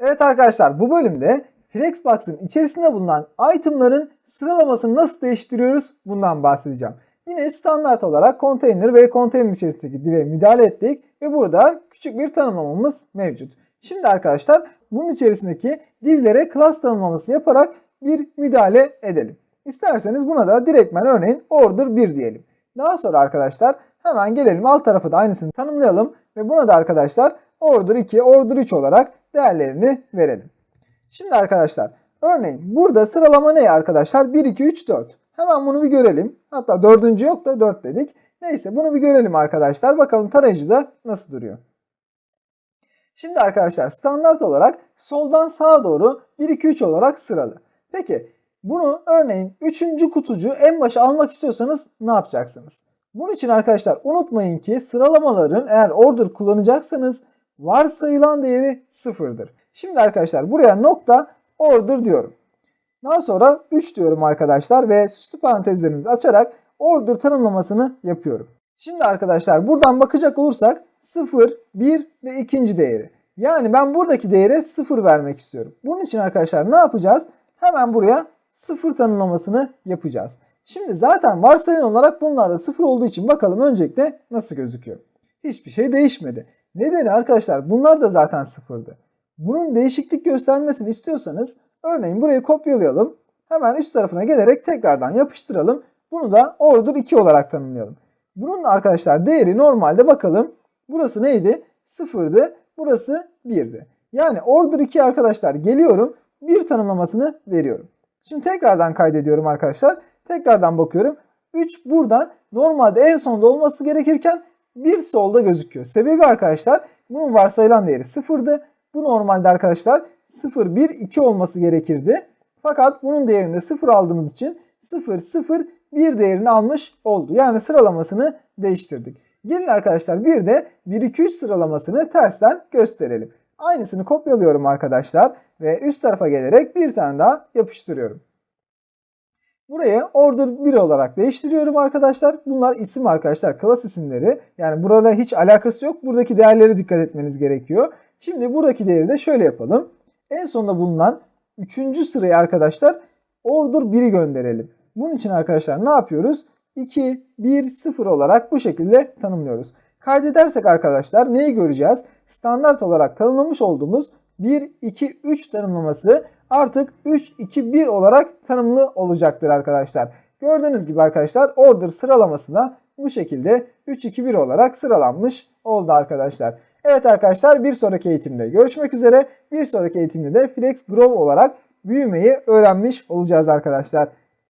Evet arkadaşlar bu bölümde Flexbox'ın içerisinde bulunan itemların sıralamasını nasıl değiştiriyoruz bundan bahsedeceğim. Yine standart olarak konteyner ve konteyner içerisindeki div'e müdahale ettik ve burada küçük bir tanımlamamız mevcut. Şimdi arkadaşlar bunun içerisindeki divlere class tanımlaması yaparak bir müdahale edelim. İsterseniz buna da direktmen örneğin order 1 diyelim. Daha sonra arkadaşlar hemen gelelim alt tarafı da aynısını tanımlayalım ve buna da arkadaşlar order 2, order 3 olarak değerlerini verelim. Şimdi arkadaşlar örneğin burada sıralama ne arkadaşlar? 1, 2, 3, 4. Hemen bunu bir görelim. Hatta dördüncü yok da 4 dedik. Neyse bunu bir görelim arkadaşlar. Bakalım tarayıcıda nasıl duruyor. Şimdi arkadaşlar standart olarak soldan sağa doğru 1, 2, 3 olarak sıralı. Peki bunu örneğin 3. kutucu en başa almak istiyorsanız ne yapacaksınız? Bunun için arkadaşlar unutmayın ki sıralamaların eğer order kullanacaksanız varsayılan değeri sıfırdır. Şimdi arkadaşlar buraya nokta order diyorum. Daha sonra 3 diyorum arkadaşlar ve süslü parantezlerimizi açarak order tanımlamasını yapıyorum. Şimdi arkadaşlar buradan bakacak olursak 0, 1 ve ikinci değeri. Yani ben buradaki değere 0 vermek istiyorum. Bunun için arkadaşlar ne yapacağız? Hemen buraya 0 tanımlamasını yapacağız. Şimdi zaten varsayılan olarak bunlar da 0 olduğu için bakalım öncelikle nasıl gözüküyor. Hiçbir şey değişmedi. Nedeni arkadaşlar bunlar da zaten sıfırdı. Bunun değişiklik göstermesini istiyorsanız örneğin burayı kopyalayalım. Hemen üst tarafına gelerek tekrardan yapıştıralım. Bunu da order 2 olarak tanımlayalım. Bunun arkadaşlar değeri normalde bakalım. Burası neydi? 0'dı. Burası 1'di. Yani order 2 arkadaşlar geliyorum. Bir tanımlamasını veriyorum. Şimdi tekrardan kaydediyorum arkadaşlar. Tekrardan bakıyorum. 3 buradan normalde en sonda olması gerekirken bir solda gözüküyor. Sebebi arkadaşlar bunun varsayılan değeri 0'dı. Bu normalde arkadaşlar 0, 1, 2 olması gerekirdi. Fakat bunun değerini de 0 aldığımız için 0, 0, 1 değerini almış oldu. Yani sıralamasını değiştirdik. Gelin arkadaşlar bir de 1, 2, 3 sıralamasını tersten gösterelim. Aynısını kopyalıyorum arkadaşlar ve üst tarafa gelerek bir tane daha yapıştırıyorum. Buraya order 1 olarak değiştiriyorum arkadaşlar. Bunlar isim arkadaşlar. Class isimleri. Yani burada hiç alakası yok. Buradaki değerlere dikkat etmeniz gerekiyor. Şimdi buradaki değeri de şöyle yapalım. En sonunda bulunan 3. sıraya arkadaşlar order 1'i gönderelim. Bunun için arkadaşlar ne yapıyoruz? 2, 1, 0 olarak bu şekilde tanımlıyoruz. Kaydedersek arkadaşlar neyi göreceğiz? Standart olarak tanımlamış olduğumuz 1, 2, 3 tanımlaması artık 3, 2, 1 olarak tanımlı olacaktır arkadaşlar. Gördüğünüz gibi arkadaşlar order sıralamasında bu şekilde 3, 2, 1 olarak sıralanmış oldu arkadaşlar. Evet arkadaşlar bir sonraki eğitimde görüşmek üzere. Bir sonraki eğitimde de Flex Grow olarak büyümeyi öğrenmiş olacağız arkadaşlar.